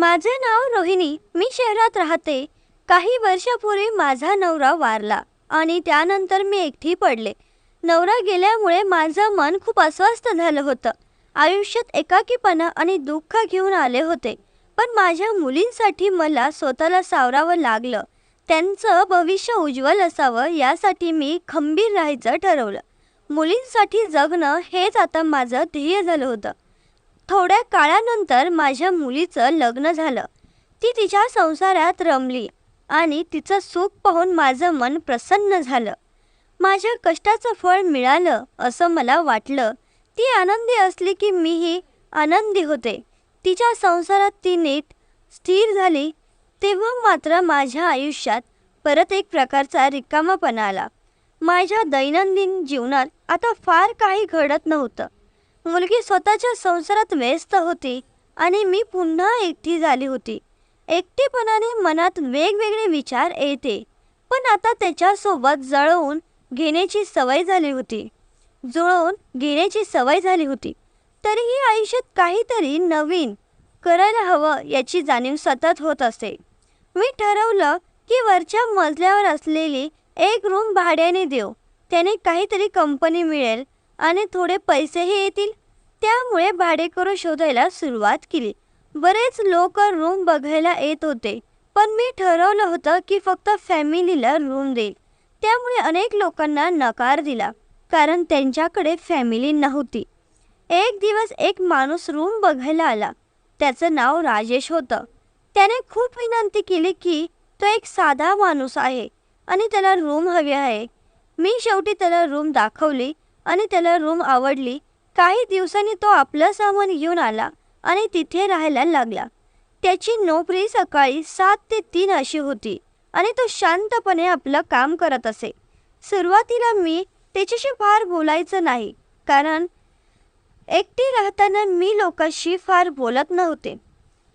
माझे नाव रोहिणी. मी शहरात राहते. काही वर्षापूर्वी माझा नवरा वारला आणि त्यानंतर मी एकटी पडले. नवरा गेल्यामुळे माझं मन खूप अस्वस्थ झालं होतं. आयुष्यात एकाकीपणा आणि दुःख घेऊन आले होते. पण माझ्या मुलींसाठी मला स्वतःला सावरावं लागलं. त्यांचं भविष्य उज्ज्वल असावं यासाठी मी खंबीर राहायचं ठरवलं. मुलींसाठी जगणं हेच आता माझं ध्येय झालं होतं. थोड्या काळानंतर माझ्या मुलीचं लग्न झालं. ती तिच्या संसारात रमली आणि तिचं सुख पाहून माझं मन प्रसन्न झालं. माझ्या कष्टाचं फळ मिळालं असं मला वाटलं. ती आनंदी असली की मीही आनंदी होते. तिच्या संसारात ती नीट स्थिर झाली. तेव्हा मात्र माझ्या आयुष्यात परत एक प्रकारचा रिकामापणा आला. माझ्या दैनंदिन जीवनात आता फार काही घडत नव्हतं. मुलगी स्वतःच्या संसारात व्यस्त होती आणि मी पुन्हा एकटी झाली होती. एकटेपणाने मनात वेगवेगळे विचार येते पण आता त्याच्यासोबत जळवून घेण्याची सवय झाली होती. जुळवून घेण्याची सवय झाली होती. तरीही आयुष्यात काहीतरी नवीन करायला हवं याची जाणीव सतत होत असे मी ठरवलं की वरच्या मजल्यावर असलेली एक रूम भाड्याने देऊ. त्याने काहीतरी कंपनी मिळेल आणि थोडे पैसेही येतील. त्यामुळे भाडेकरू शोधायला सुरुवात केली. बरेच लोक रूम बघायला येत होते पण मी ठरवलं होतं की फक्त फॅमिलीला रूम देईल. त्यामुळे अनेक लोकांना नकार दिला कारण त्यांच्याकडे फॅमिली नव्हती. एक दिवस एक माणूस रूम बघायला आला. त्याचं नाव राजेश होतं. त्याने खूप विनंती केली की तो एक साधा माणूस आहे आणि त्याला रूम हवी आहे. मी शेवटी त्याला रूम दाखवली. आणि त्याला रूम आवडली काही दिवसांनी तो आपलं सामान घेऊन आला आणि तिथे राहायला लागला. त्याची नोकरी सकाळी सात ते तीन अशी होती आणि तो शांतपणे आपलं काम करत असे. सुरुवातीला मी त्याच्याशी फार बोलायचं नाही कारण एकटी राहताना मी लोकांशी फार बोलत नव्हते.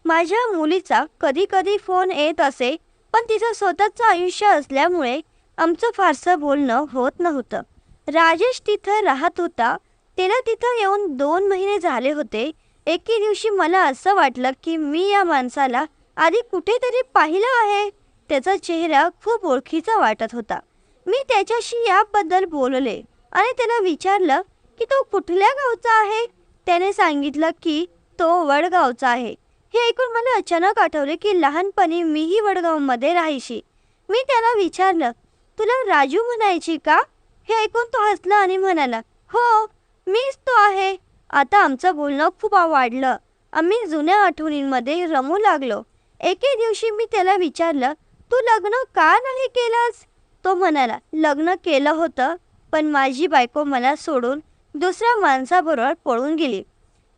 माझ्या मुलीचा कधी कधी फोन येत असे पण तिचं स्वतःचं आयुष्य असल्यामुळे आमचं फारसं बोलणं होत नव्हतं. राजेश तिथं राहत होता. त्याला तिथं येऊन दोन महिने झाले होते. एके दिवशी मला असं वाटलं की मी या माणसाला आधी कुठेतरी पाहिलं आहे. त्याचा चेहरा खूप ओळखीचा वाटत होता. मी त्याच्याशी याबद्दल बोलले आणि त्याला विचारलं की तो कुठल्या गावचा आहे? त्याने सांगितलं की तो वडगावचा आहे. हे ऐकून मला अचानक आठवले की लहानपणी मीही वडगावमध्ये राहायची. मी त्याला विचारलं तुला राजू म्हणायची का? हे ऐकून तो हसला आणि म्हणाला हो मीच तो आहे. आता आमचं बोलणं खूप वाढलं. आम्ही जुन्या आठवणींमध्ये रमू लागलो. एके दिवशी मी त्याला विचारलं तू लग्न का नाही केलंस? तो म्हणाला लग्न केलं होतं पण माझी बायको मला सोडून दुसऱ्या माणसाबरोबर पळून गेली.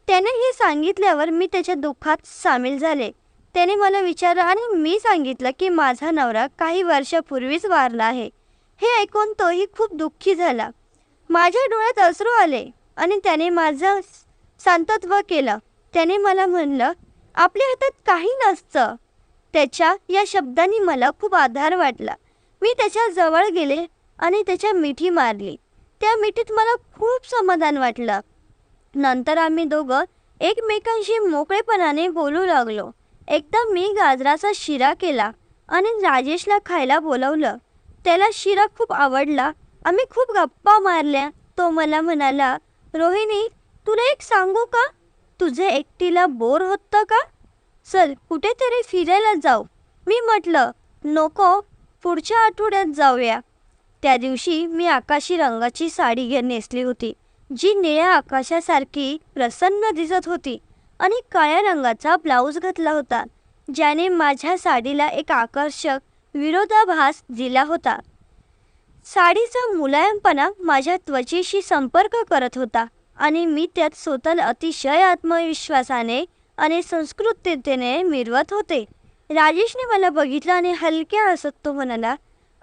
त्याने हे सांगितल्यावर मी त्याच्या दुःखात सामील झाले. त्याने मला विचारलं आणि मी सांगितलं की माझा नवरा काही वर्षापूर्वीच वारला आहे. हे ऐकून तोही खूप दुःखी झाला. माझ्या डोळ्यात अश्रू आले आणि त्याने माझं सांतत्व केलं. त्याने मला म्हणलं आपल्या हातात काही नसतं. त्याच्या या शब्दांनी मला खूप आधार वाटला. मी त्याच्याजवळ गेले आणि त्याच्या मिठी मारली. त्या मिठीत मला खूप समाधान वाटलं. नंतर आम्ही दोघं एकमेकांशी मोकळेपणाने बोलू लागलो. एकदा मी गाजराचा शिरा केला आणि राजेशला खायला बोलवलं. त्याला शिरा खूप आवडला. आम्ही खूप गप्पा मारल्या. तो मला म्हणाला रोहिणी तुला एक सांगू का? तुझे एकटीला बोर होतं का? चल कुठेतरी फिरायला जाऊ. मी म्हटलं नको पुढच्या आठवड्यात जाऊया. त्या दिवशी मी आकाशी रंगाची साडी घे नेसली होती जी निळ्या आकाशासारखी प्रसन्न दिसत होती आणि काळ्या रंगाचा ब्लाऊज घातला होता ज्याने माझ्या साडीला एक आकर्षक विरोधाभास दिला होता. साडीचा मुलायमपणा माझ्या त्वचेशी संपर्क करत होता आणि मी त्यात स्वतःला अतिशय आत्मविश्वासाने आणि संस्कृततेने मिरवत होते. राजेशने मला बघितलं आणि हलक्या हसत तो म्हणाला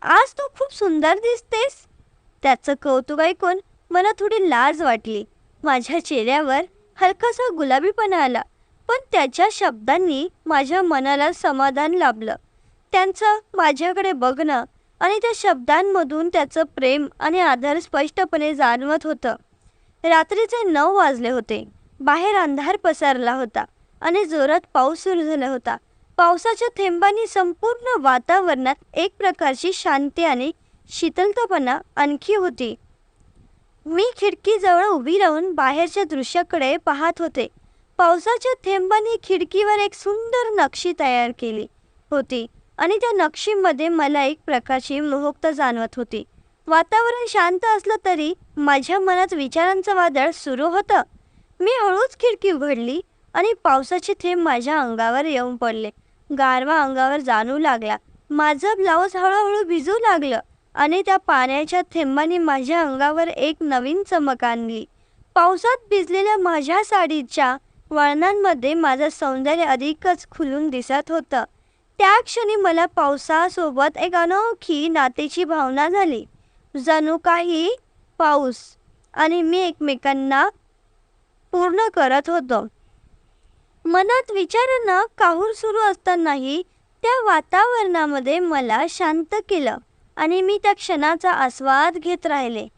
आज तू खूप सुंदर दिसतेस. त्याचं कौतुक ऐकून मला थोडी लाज वाटली. माझ्या चेहऱ्यावर हलकासा गुलाबीपणा आला पण त्याच्या शब्दांनी माझ्या मनाला समाधान लाभलं. त्यांचं माझ्याकडे बघणं आणि त्या शब्दांमधून त्याचं प्रेम आणि आदर स्पष्टपणे जाणवत होतं. रात्रीचे नऊ वाजले होते. बाहेर अंधार पसरला होता आणि जोरात पाऊस सुरू झाला होता. पावसाच्या थेंबांनी संपूर्ण वातावरणात एक प्रकारची शांती आणि शीतलतापणा आणखी होती. मी खिडकीजवळ उभी राहून बाहेरच्या दृश्याकडे पाहत होते. पावसाच्या थेंबांनी खिडकीवर एक सुंदर नक्षी तयार केली होती. आणि त्या नक्षीमध्ये मला एक प्रकारची मोहकता जाणवत होती. वातावरण शांत असलं तरी माझ्या मनात विचारांचं वादळ सुरू होतं. मी हळूच खिडकी उघडली आणि पावसाचे थेंब माझ्या अंगावर येऊन पडले. गारवा अंगावर जाणू लागला. माझं ब्लाऊज हळूहळू भिजू लागलं आणि त्या पाण्याच्या थेंबाने माझ्या अंगावर एक नवीन चमक आणली. पावसात भिजलेल्या माझ्या साडीच्या वळणांमध्ये माझं सौंदर्य अधिकच खुलून दिसत होतं. त्या क्षणी मला पावसासोबत एक अनोखी नातेची भावना झाली. जणू काही पाऊस आणि मी एकमेकांना पूर्ण करत होतो. मनात विचारांना काहूर सुरू असतानाही त्या वातावरणामध्ये मला शांत केलं आणि मी त्या क्षणाचा आस्वाद घेत राहिले.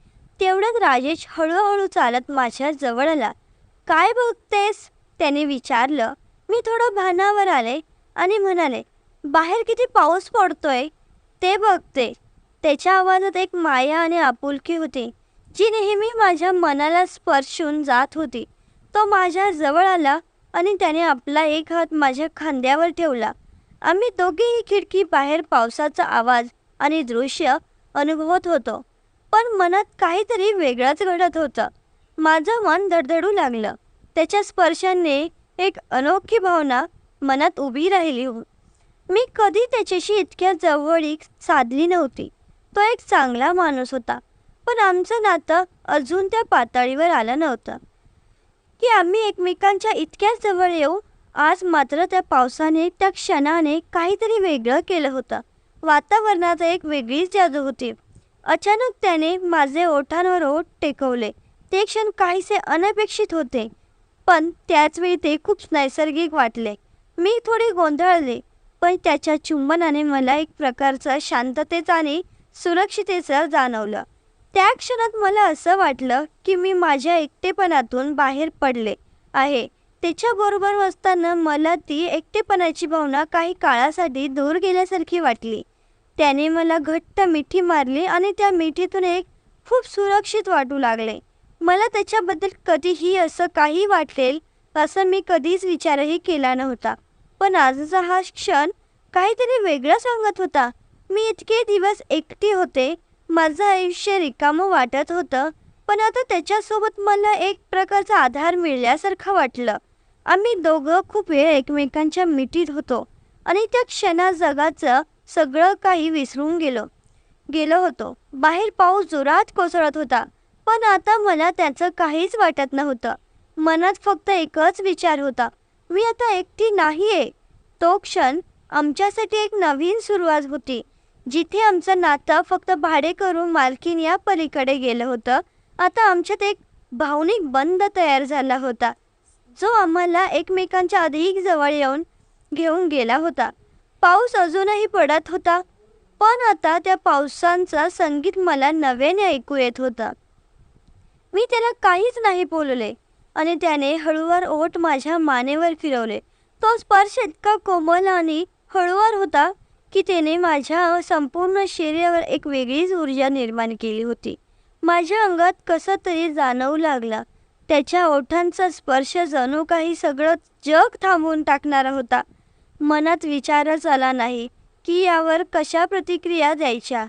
तेवढ्यात राजेश हळूहळू चालत माझ्या जवळ आला. काय बघतेस? त्याने विचारलं. मी थोडं भानावर आले आणि म्हणाले बाहेर किती पाऊस पडतोय ते बघते. त्याच्या आवाजात एक माया आणि आपुलकी होती जी नेहमी माझ्या मनाला स्पर्शून जात होती. तो माझ्या जवळ आला आणि त्याने आपला एक हात माझ्या खांद्यावर ठेवला. आम्ही दोघेही खिडकी बाहेर पावसाचा आवाज आणि दृश्य अनुभवत होतो पण मनात काहीतरी वेगळंच घडत होतं. माझं मन धडधडू लागलं. त्याच्या स्पर्शाने एक अनोखी भावना मनात उभी राहिली हो- मी कधी त्याच्याशी इतक्या जवळीक साधली नव्हती. तो एक चांगला माणूस होता. पण आमचं नातं अजून त्या पातळीवर आलं नव्हतं. की आम्ही एकमेकांच्या इतक्या जवळ येऊ आज मात्र त्या पावसाने त्या क्षणाने काहीतरी वेगळं केलं होतं. वातावरणात एक वेगळीच जादू होती. अचानक त्याने माझे ओठांवर ओठ टेकवले. ते क्षण काहीसे अनपेक्षित होते. पण त्याचवेळी ते खूप नैसर्गिक वाटले. मी थोडी गोंधळले. पण त्याच्या चुंबनाने मला एक प्रकारचं शांततेचा आणि सुरक्षितेचा जाणवलं. त्या क्षणात मला असं वाटलं की मी माझ्या एकटेपणातून बाहेर पडले आहे. त्याच्याबरोबर असताना मला ती एकटेपणाची भावना काही काळासाठी दूर गेल्यासारखी वाटली. त्याने मला घट्ट मिठी मारली आणि त्या मिठीतून एक खूप सुरक्षित वाटू लागले. मला त्याच्याबद्दल कधीही असं काही वाटेल असं मी कधीच विचारही केला नव्हता. पण आजचा हा क्षण काहीतरी वेगळं सांगत होता. मी इतके दिवस एकटी होते. माझं आयुष्य रिकामं वाटत होतं. पण आता त्याच्यासोबत मला एक प्रकारचा आधार मिळाल्यासारखं वाटलं. आम्ही दोघं खूप वेळ एकमेकांच्या मिठीत होतो. आणि त्या क्षणा जगाचं सगळं काही विसरून गेलो. गेलो होतो. बाहेर पाऊस जोरात कोसळत होता. पण आता मला त्याचं काहीच वाटत नव्हतं. मनात फक्त एकच विचार होता. मी आता एकटी नाहीये. तो क्षण आमच्यासाठी एक नवीन सुरुवात होती. जिथे आमचं नातं फक्त भाडे करून मालकीन या पलीकडे गेलं होतं आता आमच्यात एक भावनिक बंध तयार झाला होता. जो आम्हाला एकमेकांच्या अधिक जवळ येऊन घेऊन गेला होता. पाऊस अजूनही पडत होता पण आता त्या पावसांचं संगीत मला नव्याने ऐकू येत होतं. मी त्याला काहीच नाही बोलले. आणि त्याने हळूवार ओठ माझ्या मानेवर फिरवले. तो स्पर्श इतका कोमल आणि हळूवार होता की त्याने माझ्या संपूर्ण शरीरावर एक वेगळीच ऊर्जा निर्माण केली होती. माझ्या अंगात कसं तरी जाणवू लागला. त्याच्या ओठांचा स्पर्श जणू काही सगळं जग थांबवून टाकणारा होता. मनात विचारच आला नाही की यावर कशा प्रतिक्रिया द्यायच्या.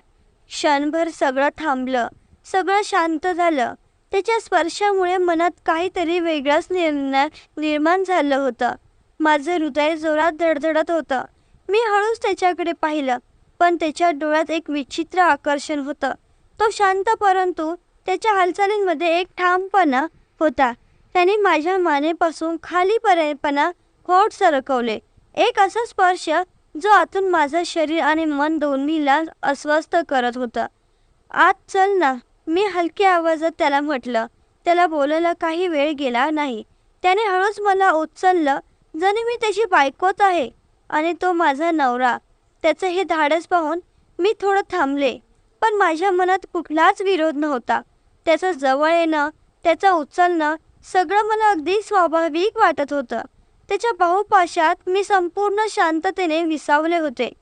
क्षणभर सगळं थांबलं. सगळं शांत झालं. त्याच्या स्पर्शामुळे मनात काहीतरी वेगळाच निर्णय निर्माण झालं होतं. माझं हृदय जोरात धडधडत होतं. मी हळूच त्याच्याकडे पाहिलं पण त्याच्या डोळ्यात एक विचित्र आकर्षण होतं. तो शांत परंतु त्याच्या हालचालींमध्ये एक ठामपणा होता. त्याने माझ्या मानेपासून खालीपर्यंतपणा होट सरकवले. एक असा स्पर्श जो आतून माझं शरीर आणि मन दोन्हीला अस्वस्थ करत होतं. आत चल ना. मी हलक्या आवाजात त्याला म्हटलं त्याला बोलायला काही वेळ गेला नाही. त्याने हळूच मला उचललं जणू मी त्याची बायकोत आहे आणि तो माझा नवरा. त्याचं हे धाडस पाहून मी थोडं थांबले. पण माझ्या मनात कुठलाच विरोध नव्हता. त्याचं जवळ येणं त्याचं उचलणं सगळं मला अगदी स्वाभाविक वाटत होतं. त्याच्या बाहुपाशात मी संपूर्ण शांततेने विसावले होते.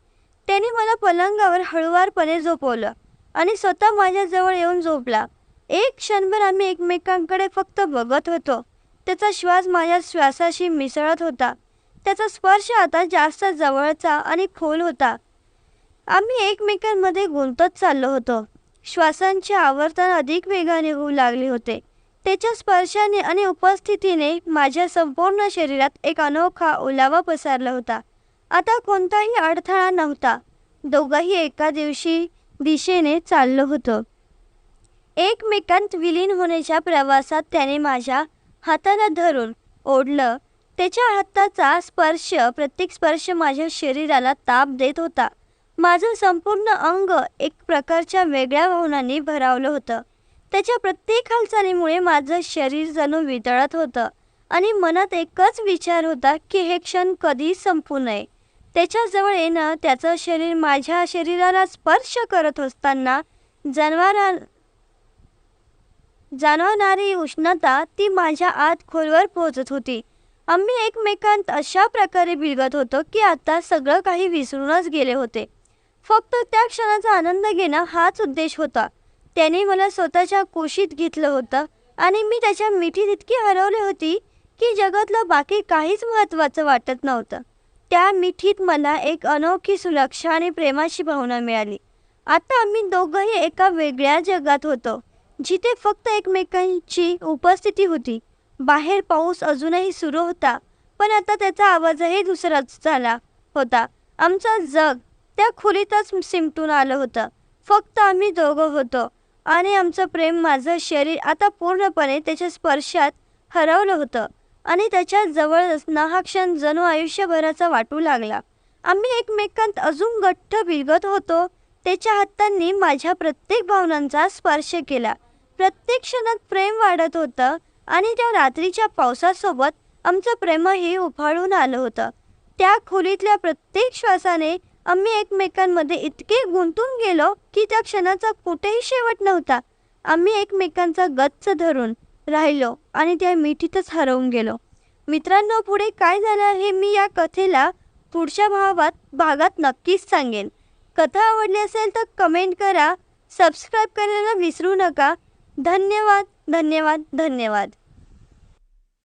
त्याने मला पलंगावर हळुवारपणे झोपवलं. आणि स्वतः माझ्याजवळ येऊन झोपला. एक क्षणभर आम्ही एकमेकांकडे फक्त बघत होतो. त्याचा श्वास माझ्या श्वासाशी मिसळत होता. त्याचा स्पर्श आता जास्त जवळचा आणि खोल होता. आम्ही एकमेकांमध्ये गुंतत चाललो होतो. श्वासांचे आवर्तन अधिक वेगाने होऊ लागले होते. त्याच्या स्पर्शाने आणि उपस्थितीने माझ्या संपूर्ण शरीरात एक अनोखा ओलावा पसरला होता. आता कोणताही अडथळा नव्हता. दोघंही एका दिवशी दिशेने चाललो होतो. एकमेकांत विलीन होण्याच्या प्रवासात त्याने माझ्या हाताला धरून ओढलं. त्याच्या हाताचा स्पर्श प्रत्येक स्पर्श माझ्या शरीराला ताप देत होता. माझं संपूर्ण अंग एक प्रकारच्या वेगळ्या भावनांनी भरावलं होतं. त्याच्या प्रत्येक हालचालीमुळे माझं शरीर जणू वितळत होतं आणि मनात एकच विचार होता की हे क्षण कधी संपू नये. त्याच्याजवळ येणं त्याचं शरीर माझ्या शरीराला स्पर्श करत असताना जनावरा जाणवणारी उष्णता ती माझ्या आत खोलवर पोहोचत होती. आम्ही एकमेकांत अशा प्रकारे बिलगत होतो की आता सगळं काही विसरूनच गेले होते. फक्त त्या क्षणाचा आनंद घेणं हाच उद्देश होता. त्याने मला स्वतःच्या कुशीत घेतलं होतं आणि मी त्याच्या मिठीत इतकी हरवली होती की जगातलं बाकी काहीच महत्त्वाचं वाटत नव्हतं. त्या मिठीत मला एक अनोखी सुरक्षा आणि प्रेमाची भावना मिळाली. आता आम्ही दोघंही एका वेगळ्या जगात होतो जिथे फक्त एकमेकांची उपस्थिती होती. बाहेर पाऊस अजूनही सुरू होता पण आता त्याचा आवाजही दुसराच झाला होता. आमचं जग त्या खोलीतच सिमटून आलं होतं. फक्त आम्ही दोघं होतो आणि आमचं प्रेम माझं शरीर आता पूर्णपणे त्याच्या स्पर्शात हरवलं होतं. आणि त्याच्याजवळ असणं हा क्षण जणू आयुष्यभराचा वाटू लागला. आम्ही एकमेकांत अजून गठ्ठ भिगत होतो. त्याच्या हातांनी माझ्या प्रत्येक भावनांचा स्पर्श केला. प्रत्येक क्षणात प्रेम वाढत होतं आणि त्या रात्रीच्या पावसासोबत आमचं प्रेमही उफाळून आलं होतं. त्या खोलीतल्या प्रत्येक श्वासाने आम्ही एकमेकांमध्ये इतके गुंतून गेलो की त्या क्षणाचा कुठेही शेवट नव्हता. आम्ही एकमेकांचा गच्च धरून राहिलो आणि त्या मिठीतच हरवून गेलो. मित्रांनो पुढे काय झालं हे मी या कथेला पुढच्या भावात भागात नक्कीच सांगेन. कथा आवडली असेल तर कमेंट करा सबस्क्राईब करायला विसरू नका. धन्यवाद धन्यवाद धन्यवाद.